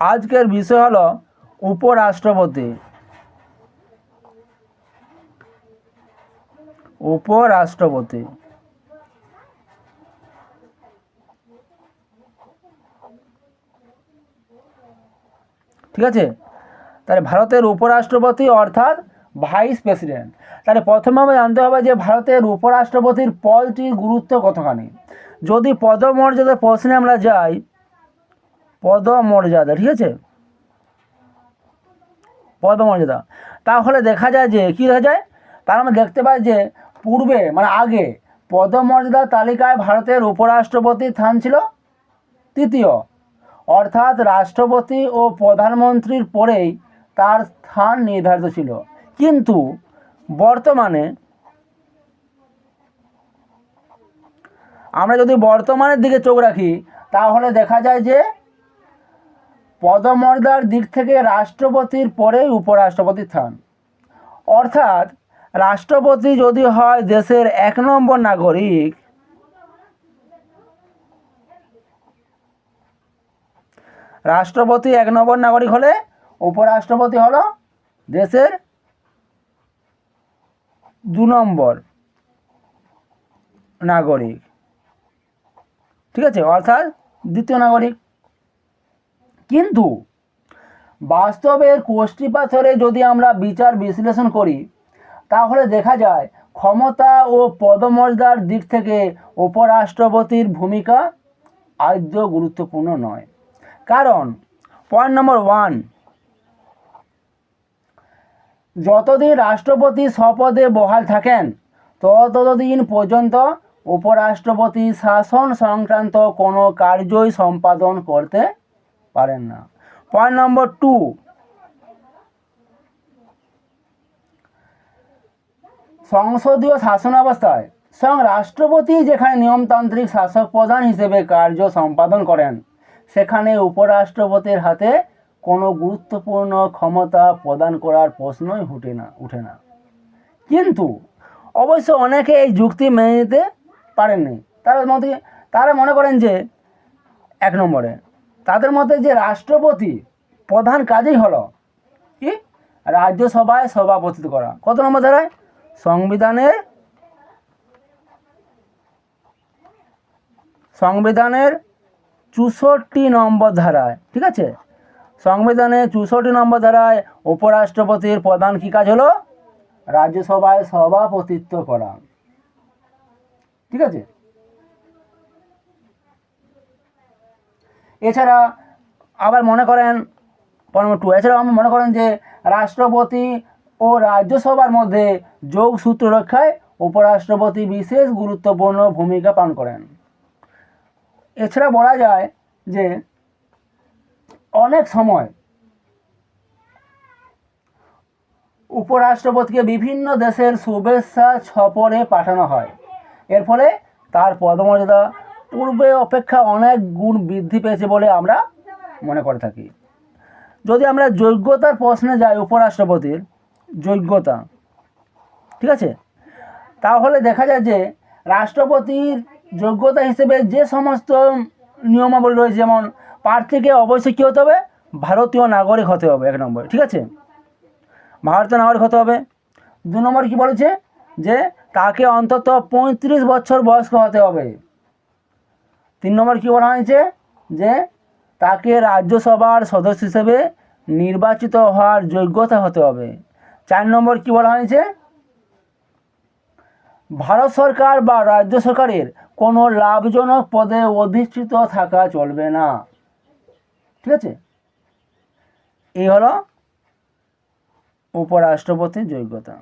আজকের বিষয় হলো উপরাষ্ট্রপতি। উপরাষ্ট্রপতি। ঠিক আছে? তাহলে ভারতের উপরাষ্ট্রপতি অর্থাৎ ভাইস প্রেসিডেন্ট। তাহলে প্রথমে আমরা জানতে হবে যে ভারতের উপরাষ্ট্রপতির পদটির গুরুত্ব কতখানি। যদি পদমর্যাদার প্রশ্নে আমরা যাই পদমর্যাদা, ঠিক আছে? পদমর্যাদা। তাহলে দেখা যায় যে, কী দেখা যায়? তার আমরা দেখতে পাই যে, পূর্বে মানে আগে, পদমর্যাদার তালিকায় ভারতের উপরাষ্ট্রপতির স্থান ছিল তৃতীয়। অর্থাৎ রাষ্ট্রপতি ও প্রধানমন্ত্রীর পরেই তার স্থান নির্ধারিত ছিল। কিন্তু বর্তমানে, আমরা যদি বর্তমানের দিকে চোখ রাখি, তাহলে দেখা যায় যে পদমর্যাদার দিক থেকে রাষ্ট্রপতির পরেই উপরাষ্ট্রপতির স্থান অর্থাৎ, রাষ্ট্রপতি যদি হয় দেশের এক নম্বর নাগরিক, রাষ্ট্রপতি এক নম্বর নাগরিক হলে উপরাষ্ট্রপতি হলো দেশের দু নম্বর নাগরিক। ঠিক আছে? অর্থাৎ দ্বিতীয় নাগরিক। কিন্তু বাস্তবের কোষ্ঠী পাথরে যদি আমরা বিচার বিশ্লেষণ করি, তাহলে দেখা যায় ক্ষমতা ও পদমর্যাদার দিক থেকে উপরাষ্ট্রপতির ভূমিকা আদ্য গুরুত্বপূর্ণ নয়। কারণ পয়েন্ট নম্বর ওয়ান যতদিন রাষ্ট্রপতি শপথে বহাল থাকেন, ততদিন পর্যন্ত উপরাষ্ট্রপতি শাসন সংক্রান্ত কোনো কার্যই সম্পাদন করতে পারেন না। পয়েন্ট নম্বর টু সংসদীয় শাসনাবস্থায় স্বয়ং রাষ্ট্রপতি যেখানে নিয়মতান্ত্রিক শাসক প্রধান হিসেবে কার্য সম্পাদন করেন, সেখানে উপরাষ্ট্রপতির হাতে কোনো গুরুত্বপূর্ণ ক্ষমতা প্রদান করার প্রশ্নই উঠে না উঠে না। কিন্তু অবশ্য অনেকে এই যুক্তি মেনে নিতে পারেননি। তারা মতে, তারা মনে করেন যে এক নম্বরে তাদের মতে যে রাষ্ট্রপতি প্রধান কাজই হলো কি? রাজ্যসভায় সভাপতিত্ব করা। কত নম্বর ধারায়? সংবিধানের সংবিধানের চৌষট্টি নম্বর ধারায়, ঠিক আছে? সংবিধানের চৌষট্টি নম্বর ধারায় উপরাষ্ট্রপতির প্রধান কী কাজ হলো? রাজ্যসভায় সভাপতিত্ব করা। ঠিক আছে? এছাড়া আবার মনে করেন পয়েন্ট টু এছাড়াও আমরা মনে করেন যে রাষ্ট্রপতি ও রাজ্যসভার মধ্যে যোগ সূত্র রক্ষায় উপরাষ্ট্রপতি বিশেষ গুরুত্বপূর্ণ ভূমিকা পালন করেন। এছাড়া বলা যায় যে অনেক সময় উপরাষ্ট্রপতিকে বিভিন্ন দেশের শুভেচ্ছা ছপরে পাঠানো হয়। এর ফলে তার পদমর্যাদা পূর্বে অপেক্ষা অনেক গুণ বৃদ্ধি পেয়েছে বলে আমরা মনে করে থাকি। যদি আমরা যোগ্যতার প্রশ্নে যাই উপরাষ্ট্রপতির, যোগ্যতা, ঠিক আছে? তাহলে দেখা যায় যে রাষ্ট্রপতির যোগ্যতা হিসেবে যে সমস্ত নিয়মাবলী রয়েছে, যেমন প্রার্থীকে অবশ্যই কী হতে হবে? ভারতীয় নাগরিক হতে হবে, এক নম্বর, ঠিক আছে? ভারতীয় নাগরিক হতে হবে। দু নম্বর কী বলেছে? যে তাকে অন্তত পঁয়ত্রিশ বছর বয়স্ক হতে হবে। তিন নম্বর কী বলা হয়েছে? যে তাকে রাজ্যসভার সদস্য হিসেবে নির্বাচিত হওয়ার যোগ্যতা হতে হবে। চার নম্বর কী বলা হয়েছে? ভারত সরকার বা রাজ্য সরকারের কোনো লাভজনক পদে অধিষ্ঠিত থাকা চলবে না। ঠিক আছে? এই হলো উপরাষ্ট্রপতির যোগ্যতা।